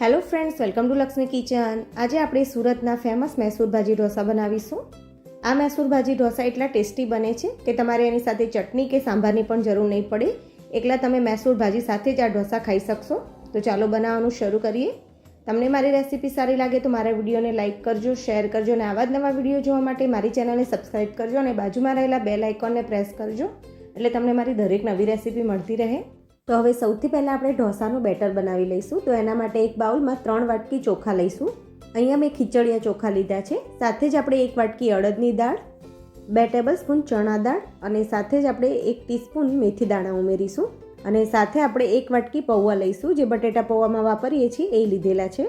Hello friends welcome to Lakshmi kitchen આજે આપણે સુરતના ફેમસ મૈસૂર ભાજી ઢોસા બનાવીશું. આ મૈસૂર ભાજી ઢોસા એટલા ટેસ્ટી બને છે કે તમારે એની સાથે ચટણી કે સાંભારની પણ જરૂર નહીં પડે. એકલા તમે મૈસૂર ભાજી સાથે જ આ ઢોસા ખાઈ શકશો. તો ચાલો બનાવવાનું શરૂ કરીએ. તમને મારી રેસીપી સારી લાગે તો મારા વિડીયોને લાઇક કરજો, શેર કરજો અને આવા જ નવા વીડિયો જોવા માટે મારી ચેનલને સબસ્ક્રાઈબ કરજો અને બાજુમાં રહેલા બેલ આઇકોનને પ્રેસ કરજો. એટલે તમને મારી દરેક નવી રેસીપી મળતી રહે. તો હવે સૌથી પહેલાં આપણે ઢોસાનું બેટર બનાવી લઈશું. તો એના માટે એક બાઉલમાં ત્રણ વાટકી ચોખા લઈશું. અહીંયા મેં ખીચડિયા ચોખા લીધા છે. સાથે જ આપણે એક વાટકી અડદની દાળ, બે ટેબલ સ્પૂન ચણા દાળ અને સાથે જ આપણે એક ટીસ્પૂન મેથી દાણા ઉમેરીશું. અને સાથે આપણે એક વાટકી પૌવા લઈશું. જે બટેટા પૌવામાં વાપરીએ છીએ એ લીધેલા છે.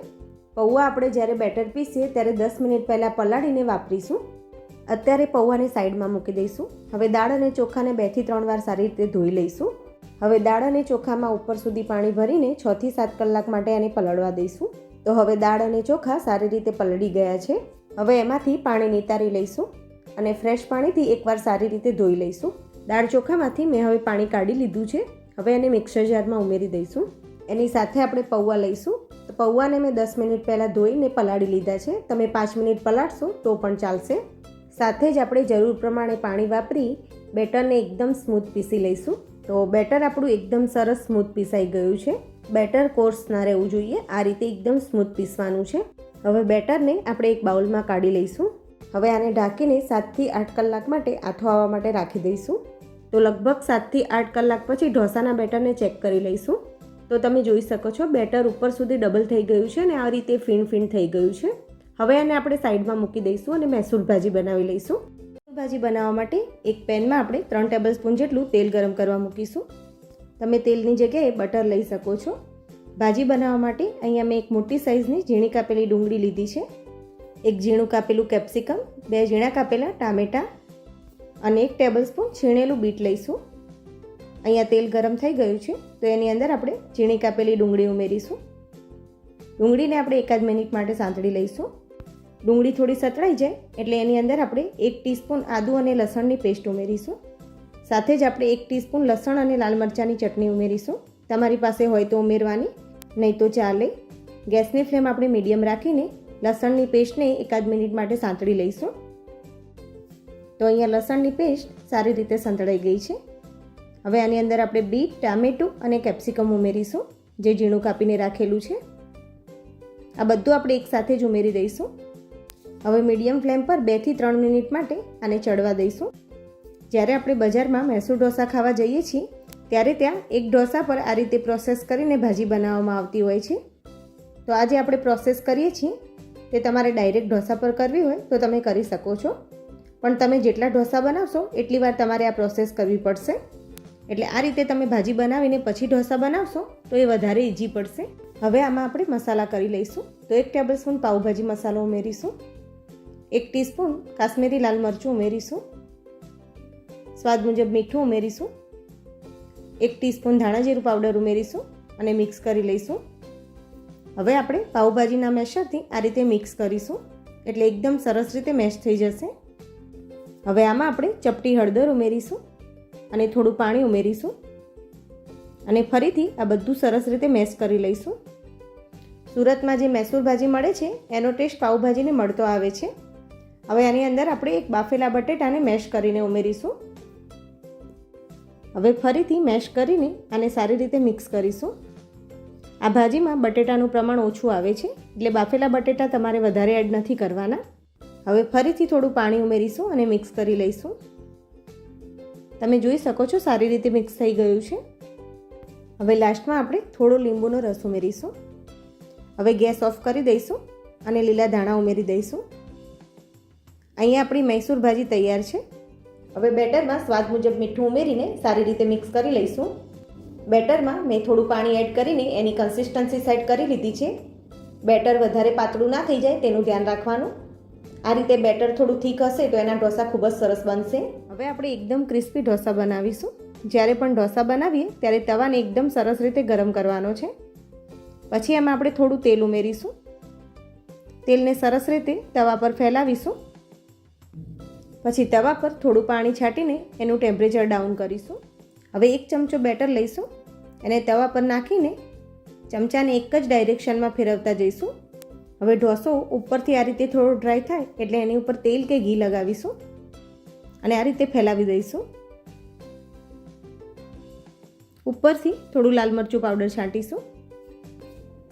પૌવા આપણે જ્યારે બેટર પીસીએ ત્યારે દસ મિનિટ પહેલાં પલાળીને વાપરીશું. અત્યારે પૌવાને સાઈડમાં મૂકી દઈશું. હવે દાળ અને ચોખાને બેથી ત્રણ વાર સારી રીતે ધોઈ લઈશું. હવે દાળ અને ચોખામાં ઉપર સુધી પાણી ભરીને છથી સાત કલાક માટે એને પલળવા દઈશું. તો હવે દાળ અને ચોખા સારી રીતે પલળી ગયા છે. હવે એમાંથી પાણી નિતારી લઈશું અને ફ્રેશ પાણીથી એકવાર સારી રીતે ધોઈ લઈશું. દાળ ચોખામાંથી મેં હવે પાણી કાઢી લીધું છે. હવે એને મિક્સર જારમાં ઉમેરી દઈશું. એની સાથે આપણે પૌવા લઈશું. તો પૌવાને મેં દસ મિનિટ પહેલાં ધોઈને પલાળી લીધા છે. તમે પાંચ મિનિટ પલાળશો તો પણ ચાલશે. સાથે જ આપણે જરૂર પ્રમાણે પાણી વાપરી બેટરને એકદમ સ્મૂથ પીસી લઈશું. તો બેટર આપણું એકદમ સરસ સ્મૂથ પીસાઈ ગયું છે. બેટર કોર્સ ના રહેવું જોઈએ. આ રીતે એકદમ સ્મૂથ પીસવાનું છે. હવે બેટરને આપણે એક બાઉલમાં કાઢી લઈશું. હવે આને ઢાંકીને સાતથી આઠ કલાક માટે આથો આવવા માટે રાખી દઈશું. તો લગભગ સાતથી આઠ કલાક પછી ઢોસાના બેટરને ચેક કરી લઈશું. તો તમે જોઈ શકો છો, બેટર ઉપર સુધી ડબલ થઈ ગયું છે અને આ રીતે ફીણ ફીણ થઈ ગયું છે. હવે આને આપણે સાઈડમાં મૂકી દઈશું અને મૈસૂર ભાજી બનાવી લઈશું. ભાજી બનાવવા માટે એક પેનમાં આપણે ત્રણ ટેબલ સ્પૂન જેટલું તેલ ગરમ કરવા મૂકીશું. તમે તેલની જગ્યાએ બટર લઈ શકો છો. ભાજી બનાવવા માટે અહીંયા મેં એક મોટી સાઇઝની ઝીણી કાપેલી ડુંગળી લીધી છે. એક ઝીણું કાપેલું કેપ્સિકમ, બે ઝીણા કાપેલા ટામેટાં અને એક ટેબલ સ્પૂન છીણેલું બીટ લઈશું. અહીંયા તેલ ગરમ થઈ ગયું છે, તો એની અંદર આપણે ઝીણી કાપેલી ડુંગળી ઉમેરીશું. ડુંગળીને આપણે એકાદ મિનિટ માટે સાંતળી લઈશું. ડુંગળી થોડી સતળાઈ જાય એટલે એની અંદર આપણે એક ટીસ્પૂન આદુ અને લસણની પેસ્ટ ઉમેરીશું. સાથે જ આપણે એક ટીસ્પૂન લસણ અને લાલ મરચાંની ચટણી ઉમેરીશું. તમારી પાસે હોય તો ઉમેરવાની, નહીં તો ચાલે ગેસની ફ્લેમ આપણે મીડિયમ રાખીને લસણની પેસ્ટને એકાદ મિનિટ માટે સાંતળી લઈશું. તો અહીંયા લસણની પેસ્ટ સારી રીતે સંતળાઈ ગઈ છે. હવે આની અંદર આપણે બીટ, ટામેટું અને કેપ્સિકમ ઉમેરીશું, જે ઝીણું કાપીને રાખેલું છે. આ બધું આપણે એકસાથે જ ઉમેરી દઈશું. હવે મીડિયમ ફ્લેમ પર બેથી ત્રણ મિનિટ માટે આને ચડવા દઈશું. જ્યારે આપણે બજારમાં મૈસૂર ઢોસા ખાવા જઈએ છીએ, ત્યારે ત્યાં એક ઢોસા પર આ રીતે પ્રોસેસ કરીને ભાજી બનાવવામાં આવતી હોય છે. તો આજે આપણે પ્રોસેસ કરીએ છીએ તે તમારે ડાયરેક્ટ ઢોસા પર કરવી હોય તો તમે કરી શકો છો. પણ તમે જેટલા ઢોસા બનાવશો, એટલી વાર તમારે આ પ્રોસેસ કરવી પડશે. એટલે આ રીતે તમે ભાજી બનાવીને પછી ઢોસા બનાવશો, તો એ વધારે ઇઝી પડશે. હવે આમાં આપણે મસાલા કરી લઈશું. તો એક ટેબલ સ્પૂન પાઉભાજી મસાલો ઉમેરીશું. એક ટીસ્પૂન કાશ્મીરી લાલ મરચું ઉમેરીશું. સ્વાદ મુજબ મીઠું ઉમેરીશું. એક ટીસ્પૂન ધાણા જીરું પાવડર ઉમેરીશું અને મિક્સ કરી લઈશું. હવે આપણે પાઉભાજીના મેશરથી આ રીતે મિક્સ કરીશું. એટલે એકદમ સરસ રીતે મેશ થઈ જશે. હવે આમાં આપણે ચપટી હળદર ઉમેરીશું અને થોડું પાણી ઉમેરીશું. અને ફરીથી આ બધું સરસ રીતે મેશ કરી લઈશું. સુરતમાં જે મૈસૂર ભાજી મળે છે, એનો ટેસ્ટ પાઉભાજીને મળતો આવે છે. હવે આની અંદર આપણે એક બાફેલા બટેટાને મેશ કરીને ઉમેરીશું. હવે ફરીથી મેશ કરીને આને સારી રીતે મિક્સ કરીશું. આ ભાજીમાં બટેટાનું પ્રમાણ ઓછું આવે છે, એટલે બાફેલા બટેટા તમારે વધારે એડ નથી કરવાના. હવે ફરીથી થોડું પાણી ઉમેરીશું અને મિક્સ કરી લઈશું. તમે જોઈ શકો છો સારી રીતે મિક્સ થઈ ગયું છે. હવે લાસ્ટમાં આપણે થોડો લીંબુનો રસ ઉમેરીશું. હવે ગેસ ઓફ કરી દઈશું અને લીલા ધાણા ઉમેરી દઈશું. અહીંયા આપણી મૈસૂર ભાજી તૈયાર છે. હવે બેટરમાં સ્વાદ મુજબ મીઠું ઉમેરીને સારી રીતે મિક્સ કરી લઈશું. બેટરમાં મેં થોડું પાણી એડ કરીને એની કન્સિસ્ટન્સી સેટ કરી લીધી છે. બેટર વધારે પાતળું ના થઈ જાય તેનું ધ્યાન રાખવાનું. આ રીતે બેટર થોડું થીક હશે તો એના ઢોસા ખૂબ જ સરસ બનશે. હવે આપણે એકદમ ક્રિસ્પી ઢોસા બનાવીશું. જ્યારે પણ ઢોસા બનાવીએ ત્યારે તવાને એકદમ સરસ રીતે ગરમ કરવાનો છે. પછી એમાં આપણે થોડું તેલ ઉમેરીશું. તેલને સરસ રીતે તવા પર ફેલાવીશું. પછી તવા પર થોડું પાણી છાંટીને એનું ટેમ્પરેચર ડાઉન કરીશું. હવે એક ચમચો બેટર લઈશું. એને તવા પર નાખીને ચમચાને એક જ ડાયરેક્શનમાં ફેરવતા જઈશું. હવે ઢોસો ઉપરથી આ રીતે થોડો ડ્રાય થાય એટલે એની ઉપર તેલ કે ઘી લગાવીશું અને આ રીતે ફેલાવી દઈશું. ઉપરથી થોડું લાલ મરચું પાવડર છાંટીશું.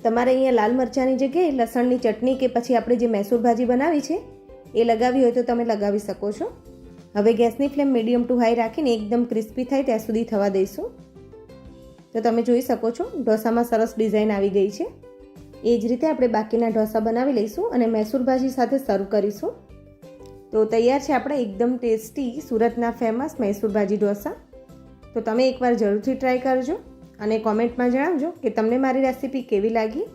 તમારે અહીંયા લાલ મરચાંની જગ્યાએ લસણની ચટણી કે પછી આપણે જે મૈસૂર ભાજી બનાવી છે એ લગાવી હોય તો તમે લગાવી શકો છો. હવે ગેસની ફ્લેમ મીડિયમ ટુ હાઈ રાખીને એકદમ ક્રિસ્પી થાય ત્યાં સુધી થવા દઈશું. તો તમે જોઈ શકો છો, ઢોસામાં સરસ ડિઝાઇન આવી ગઈ છે. એ જ રીતે આપણે બાકીના ઢોસા બનાવી લઈશું અને મૈસૂર ભાજી સાથે સર્વ કરીશું. તો તૈયાર છે આપણે એકદમ ટેસ્ટી સુરતના ફેમસ મૈસૂર ભાજી ઢોસા. તો તમે એકવાર જરૂરથી ટ્રાય કરજો અને કોમેન્ટમાં જણાવજો કે તમને મારી રેસીપી કેવી લાગી.